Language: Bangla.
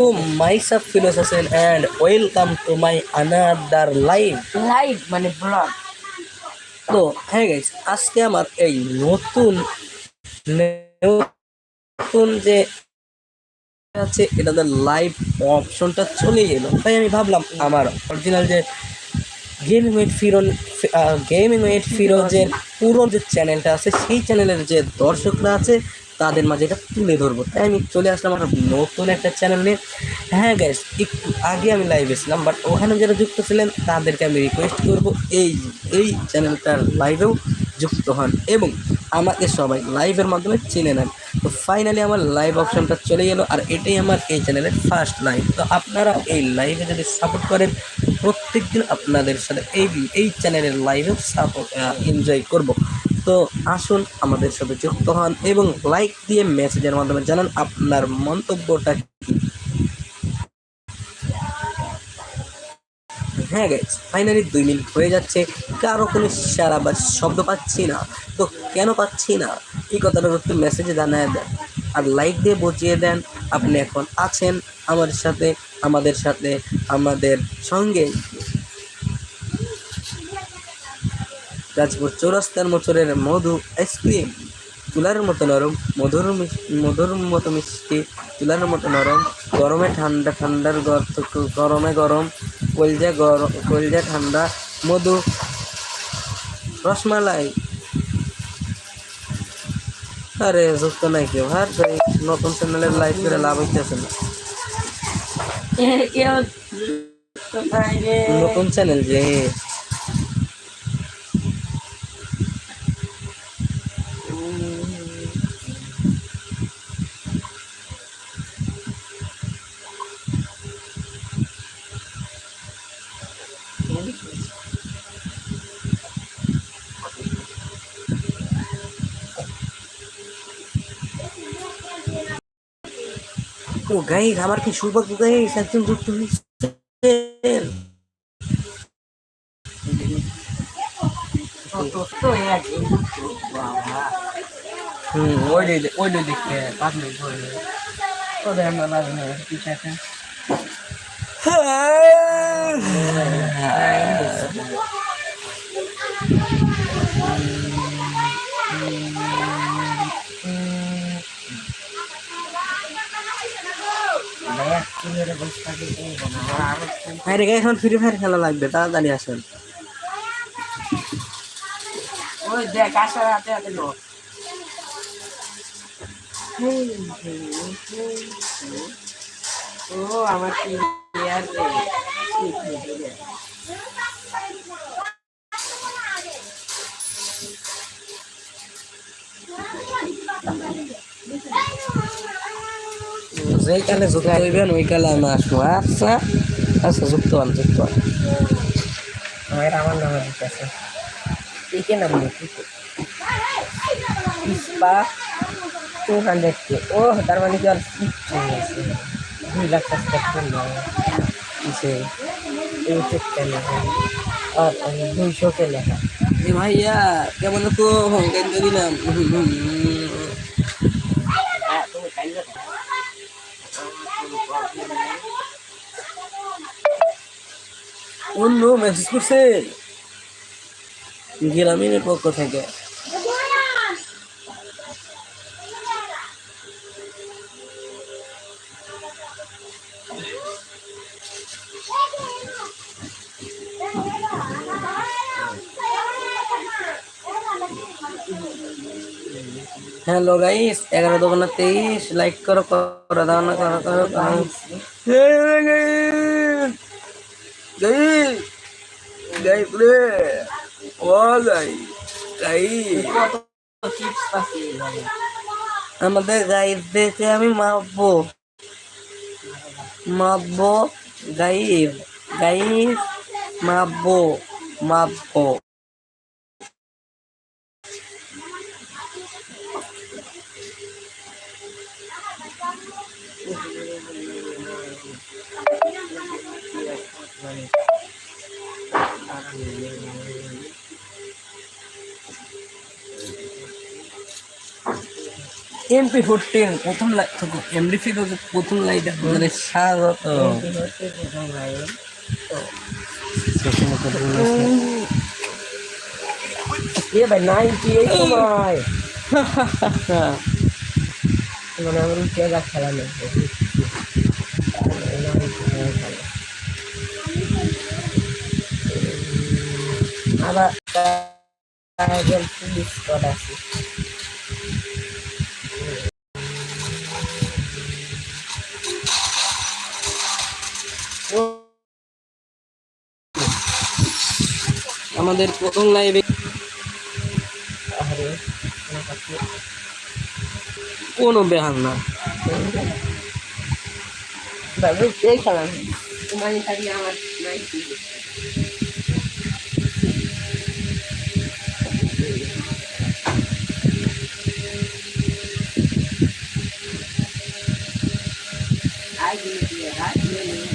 myself Philosophers and welcome to my another live. Live মানে ব্লগ তো হ্যাঁ গাইস আজকে আমার এই নতুন নতুন যে আছে এটাতে লাইভ অপশনটা চলে এলো। তাই আমি ভাবলাম আমার অরিজিনাল যে গেমিং উইথ ফিরন গেমিং উইথ ফিরোজের পুরো যে চ্যানেলটা আছে সেই চ্যানেলের যে দর্শকরা আছে তাদের মাঝে এটা তুলে ধরবো। তাই আমি চলে আসলাম আমার নতুন একটা চ্যানেল নিয়ে। হ্যাঁ গ্যাস একটু আগে আমি লাইভে ছিলাম বাট ওখানে যারা যুক্ত ছিলেন, তাদেরকে আমি রিকোয়েস্ট করব, এই এই চ্যানেলটার লাইভেও যুক্ত হন এবং আমাকে সবাই লাইভের মাধ্যমে চিনে নেন। তো ফাইনালি আমার লাইভ অপশনটা চলে গেলো আর এটাই আমার এই চ্যানেলের ফার্স্ট লাইভ তো আপনারা এই লাইভে যদি সাপোর্ট করেন প্রত্যেক দিন আপনাদের সাথে এই এই চ্যানেলের লাইভেও সাপোর্ট এনজয় করব। তো আসুন আমাদের সাথে যুক্ত হন এবং লাইক দিয়ে মেসেজের মাধ্যমে জানান আপনার মন্তব্যটা কি। হ্যাঁ গাইজ ফাইনালি দুই মিনিট হয়ে যাচ্ছে। কারও কোনো সারা বা শব্দ পাচ্ছি না। তো কেন পাচ্ছি না? এই কথাটার একটু মেসেজে জানায় দেন। আর লাইক দিয়ে বুঝিয়ে দেন, আপনি এখন আছেন আমাদের সাথে আমাদের সাথে, আমাদের সঙ্গে। গাজপুর চৌরাস্তার মোচরের মধু আইসক্রিম তুলার মতো নরম মধুর মধুর মতো মিষ্টি তুলার মতো নরম গরমে ঠান্ডা ঠান্ডার গর- গরমে গরম কলজা গরম কলজা ঠান্ডা মধু রসমালাই। আরে যুক্ত নাই কেউ। আর ভাই নতুন চ্যানেলের লাইভ করে লাভ হইতেছে না। নতুন চ্যানেল যে। ও গাইস আমার কি সৌভাগ্য গাইস? একজন যুক্ত হয়েছে তো এক হুম ওই ওই দেখতে পাঁচ মিনিট তোদের আমরা না আছে। এখন ফ্রি ফায়ার খেলা লাগবে, তাড়াতাড়ি আসেন। ওই দেখ আসার হাতে হাতে লোক ও, আমার কি যেই কালে যুক্ত হইবেন ওই কালে আমি আসব। আচ্ছা আচ্ছা যুক্ত হন যুক্ত হন। আমার আমার নামে দিতেছে কে নাম লিখি ইস্পা টু হান্ড্রেড কে। ও তার মানে কি আর কিচ্ছু আছে দুই লাখ সাবস্ক্রাইব করল। কিসে? ইউটিউব চ্যানেলে আর দুইশো কে লেখা। এ ভাইয়া কেমন তো কেন্দ্র দিলাম অন্য মেসেজ করছে। গ্রামীণের পক্ষ থেকে। হ্যালো গাইস এগারো দোকানা তেইশ লাইক করো করো, দাও না, করো করো Daí! Daí, Olha aí! Daí! Ama daí, vete a mim, mabô. Mabô, daí, daí, mabô, mabô. Thank you. MP fourteen প্রথম এমডি ফির প্রথম লাইটা মানে স্বাগত। এ ভাই নাইনটি এইট ভাই মানে আমার খেলা খেলা নেই। আবার পুলিশ স্কোয়াড আছে। আমাদের প্রথম লাইভে আমার কোনো বেহাল না। বাবু নেই তোমার থাকলে আমার নাইনটি I